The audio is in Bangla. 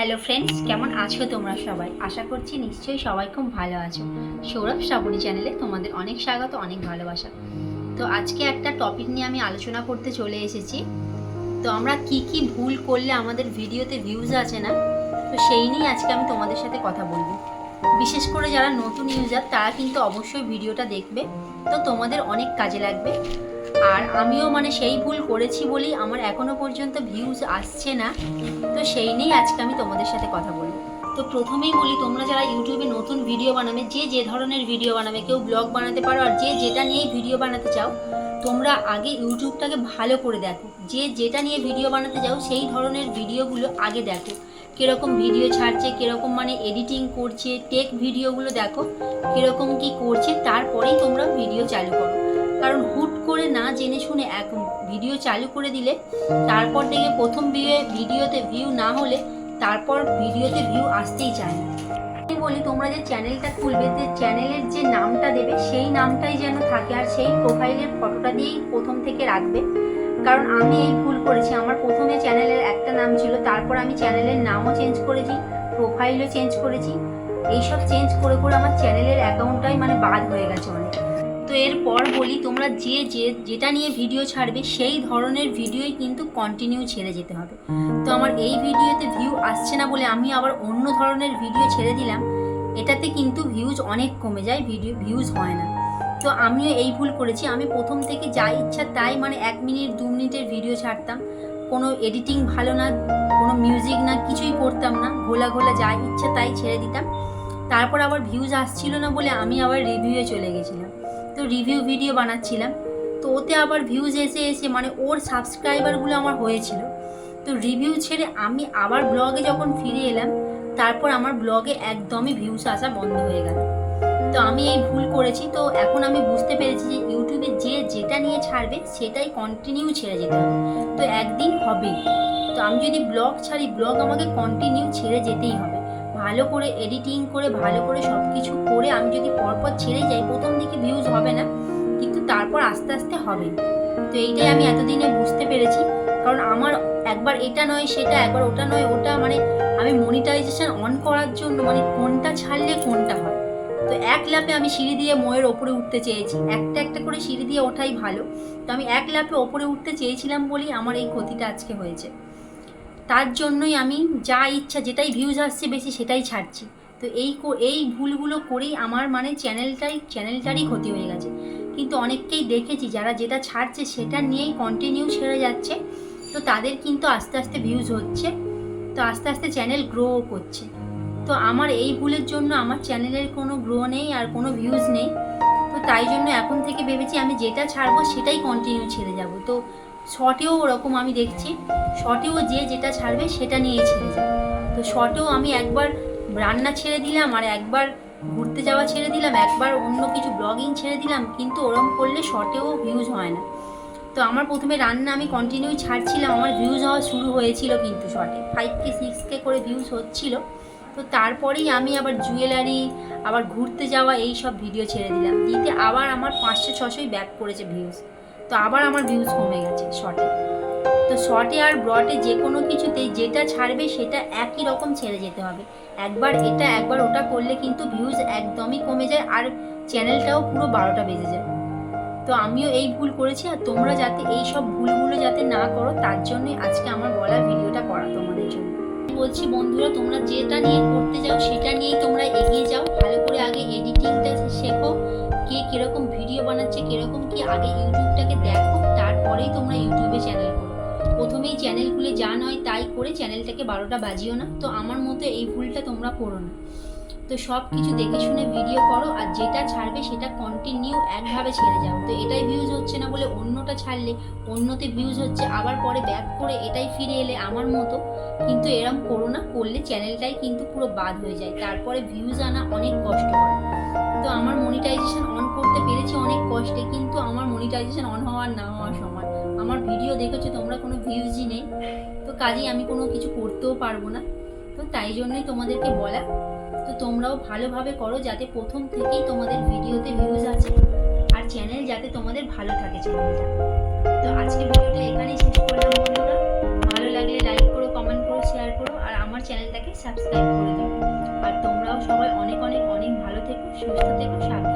হ্যালো ফ্রেন্ডস কেমন আছো তোমরা সবাই? আশা করছি নিশ্চয়ই সবাই খুব ভালো আছো। সৌরভ শ্রাবণী চ্যানেলে তোমাদের অনেক স্বাগত, অনেক ভালোবাসা। তো আজকে একটা টপিক নিয়ে আমি আলোচনা করতে চলে এসেছি। তো আমরা কি কি ভুল করলে আমাদের ভিডিওতে ভিউজ আছে না? তো সেই নিয়ে আজকে আমি তোমাদের সাথে কথা বলব। বিশেষ করে যারা নতুন ইউজার তারা কিন্তু অবশ্যই ভিডিওটা দেখবে। তো তোমাদের অনেক কাজে লাগবে। আর আমিও মানে সেই ভুল করেছি বলেই আমার এখনও পর্যন্ত ভিউজ আসছে না। তো সেই নিয়েই আজকে আমি তোমাদের সাথে কথা বলব। তো প্রথমেই বলি, তোমরা যারা ইউটিউবে নতুন ভিডিও বানাবে, যে যে ধরনের ভিডিও বানাবে, কেউ ব্লগ বানাতে পারো আর যে যেটা নিয়েই ভিডিও বানাতে চাও, তোমরা আগে ইউটিউবটাকে ভালো করে দেখো। যে যেটা নিয়ে ভিডিও বানাতে যাও, সেই ধরনের ভিডিওগুলো আগে দেখো। কীরকম ভিডিও ছাড়ছে, কীরকম মানে এডিটিং করছে টেক ভিডিওগুলো দেখো, কীরকম কি করছে, তারপরেই তোমরা ভিডিও চালু করো। কারণ হুট করে না জেনে শুনে এক ভিডিও চালু করে দিলে, তারপর থেকে প্রথম ভিডিও, ভিডিওতে ভিউ না হলে তারপর ভিডিওতে ভিউ আসতেই চায় আমি বলি, তোমরা যে চ্যানেলটা খুলবে, যে চ্যানেলের যে নামটা দেবে, সেই নামটাই যেন থাকে আর সেই প্রোফাইলের ফটোটা দিয়েই প্রথম থেকে রাখবে। কারণ আমি এই ভুল করেছি। আমার প্রথমে চ্যানেলের একটা নাম ছিল, তারপর আমি চ্যানেলের নামও চেঞ্জ করেছি প্রোফাইলও চেঞ্জ করেছি। এইসব চেঞ্জ করে করে আমার চ্যানেলের অ্যাকাউন্টটাই মানে বাদ হয়ে গেছে অনেক। তো এরপর বলি তোমরা যে যে, যেটা নিয়ে ভিডিও ছাড়বে সেই ধরনের ভিডিওই কিন্তু কন্টিনিউ ছেড়ে যেতে হবে। তো আমার এই ভিডিওতে ভিউ আসছে না বলে আমি আবার অন্য ধরনের ভিডিও ছেড়ে দিলাম। এটাতে কিন্তু ভিউজ অনেক কমে যায় ভিডিও ভিউজ হয় না। তো আমিও এই ভুল করেছি। আমি প্রথম থেকে যা ইচ্ছা তাই মানে এক মিনিট, দু মিনিটের ভিডিও ছাড়তাম। কোনো এডিটিং ভালো না, কোনো মিউজিক না, কিছুই করতাম না। ঘোলা ঘোলা যা ইচ্ছা তাই ছেড়ে দিতাম। তারপর আবার ভিউজ আসছিল না বলে আমি আবার রিভিউয়ে চলে গেছিলাম। রিভিউ ভিডিও বানাচ্ছিলাম। তো ওতে আবার ভিউজ এসে এসে মানে ওর সাবস্ক্রাইবারগুলো আমার হয়েছিল। তো রিভিউ ছেড়ে আমি আবার ব্লগে যখন ফিরে এলাম, তারপর আমার ব্লগে একদমই ভিউজ আসা বন্ধ হয়ে গেল। তো আমি এই ভুল করেছি। তো এখন আমি বুঝতে পেরেছি যে ইউটিউবে যে যেটা নিয়ে ছাড়বে, সেটাই কন্টিনিউ ছেড়ে যেতে হবে। তো একদিন হবে তো আমি যদি ব্লগ ছাড়ি ব্লগ আমাকে কন্টিনিউ ছেড়ে যেতেই হবে। ভালো করে এডিটিং করে, ভালো করে সব কিছু করে আমি যদি পরপর ছেড়ে যাই, প্রথম দিকে ভিউজ হবে না, কিন্তু তারপর আস্তে আস্তে হবে। তো এইটাই আমি এতদিনে বুঝতে পেরেছি। কারণ আমার একবার এটা নয়, সেটা একবার ওটা নয়, ওটা মানে আমি মনিটাইজেশন অন করার জন্য মানে কোনটা ছাড়লে কোনটা হয়। তো এক লাপে আমি সিঁড়ি দিয়ে ময়ের ওপরে উঠতে চেয়েছি। একটা একটা করে সিঁড়ি দিয়ে ওঠাই ভালো। তো আমি এক লাপে ওপরে উঠতে চেয়েছিলাম বলেই আমার এই ক্ষতিটা আজকে হয়েছে। তার জন্যই আমি যা ইচ্ছা যেটাই ভিউজ আসছে বেশি সেটাই ছাড়ছি। তো এই এই ভুলগুলো করেই আমার মানে চ্যানেলটাই চ্যানেলটারই ক্ষতি হয়ে গেছে। কিন্তু অনেককেই দেখেছি যারা যেটা ছাড়ছে সেটা নিয়েই কন্টিনিউ ছেড়ে যাচ্ছে। তো তাদের কিন্তু আস্তে আস্তে ভিউজ হচ্ছে। তো আস্তে আস্তে চ্যানেল গ্রোও করছে। তো আমার এই ভুলের জন্য আমার চ্যানেলের কোনো গ্রো নেই আর কোনো ভিউজ নেই। তো তাই জন্য এখন থেকে ভেবেছি আমি যেটা ছাড়বো সেটাই কন্টিনিউ ছেড়ে যাব। তো শর্টেও ওরকম আমি দেখছি শর্টেও যে যেটা ছাড়বে সেটা নিয়েই ছেড়ে যাবে তো শর্টেও আমি একবার রান্না ছেড়ে দিলাম আর একবার ঘুরতে যাওয়া ছেড়ে দিলাম, একবার অন্য কিছু ব্লগিং ছেড়ে দিলাম, কিন্তু ওরম করলে শর্টেও ভিউজ হয় না। তো আমার প্রথমে রান্না আমি কন্টিনিউ ছাড়ছিলাম, আমার ভিউজ হওয়া শুরু হয়েছিল কিন্তু শর্টে ফাইভ কে সিক্স কে করে ভিউজ হচ্ছিল। তো তারপরেই আমি আবার জুয়েলারি আবার ঘুরতে যাওয়া এই সব ভিডিও ছেড়ে দিলাম। দিতে আবার আমার পাঁচশো ছশোই ব্যাক করেছে ভিউজ তো আবার আমার ভিউজ কমে গেছে শর্টে তো শর্টে আর ব্রডে যে কোনো কিছুতেই যেটা ছাড়বে সেটা একই রকম ছেড়ে যেতে হবে। একবার এটা, একবার ওটা করলে কিন্তু ভিউজ একদমই কমে যায় আর চ্যানেলটাও পুরো বারোটা বেজে যায়। তো আমিও এই ভুল করেছি আর তোমরা যাতে এই সব ভুলগুলো যাতে না করো, তার জন্যই আজকে আমার বলা ভিডিওটা করা তোমাদের জন্য। বলছি বন্ধুরা, তোমরা যেটা নিয়ে করতে যাও সেটা নিয়েই তোমরা এগিয়ে যাও। কীরকম ভিডিও বানাচ্ছে, কীরকম কি আগে ইউটিউবটাকে দেখো, তারপরেই তোমরা ইউটিউবে চ্যানেল করো। প্রথমেই চ্যানেল খুলে যা নয় তাই করে চ্যানেলটাকে বারোটা বাজিও না। তো আমার মতো এই ভুলটা তোমরা করো না। তো সব কিছু দেখে শুনে ভিডিও করো, আর যেটা ছাড়বে সেটা কন্টিনিউ একভাবে ছেড়ে যাও। তো এটাই ভিউজ হচ্ছে না বলে অন্যটা ছাড়লে অন্যতে ভিউজ হচ্ছে, আবার পরে ব্যাক করে এটাই ফিরে এলে আমার মতো। কিন্তু এরম করো না, করলে চ্যানেলটাই কিন্তু পুরো বাদ হয়ে যায়। তারপরে ভিউজ আনা অনেক কষ্ট হয় তো আমার মনিটাইজেশন অন করতে পেরেছি অনেক কষ্টে, কিন্তু আমার মনিটাইজেশন অন হওয়ার না হওয়ার সমান। আমার ভিডিও দেখেছ, তোমরা কোনো ভিউজই নেই। তো কাজেই আমি কোনো কিছু করতেও পারব না। তো তাই জন্যই তোমাদেরকে বলা। তো তোমরাও ভালোভাবে করো যাতে প্রথম থেকেই তোমাদের ভিডিওতে ভিউজ আছে। আর চ্যানেল যাতে তোমাদের ভালো থাকে চ্যানেলটা তো আজকে ভিডিওটা এখানেই শেষ করলাম বন্ধুরা। ভালো লাগলে লাইক করো কমেন্ট করো শেয়ার করো, আর আমার চ্যানেলটাকে সাবস্ক্রাইব করে দাও। আর তোমরাও সবাই অনেক অনেক অনেক ভালো থেকো, সুস্থ থেকো, সাবধানে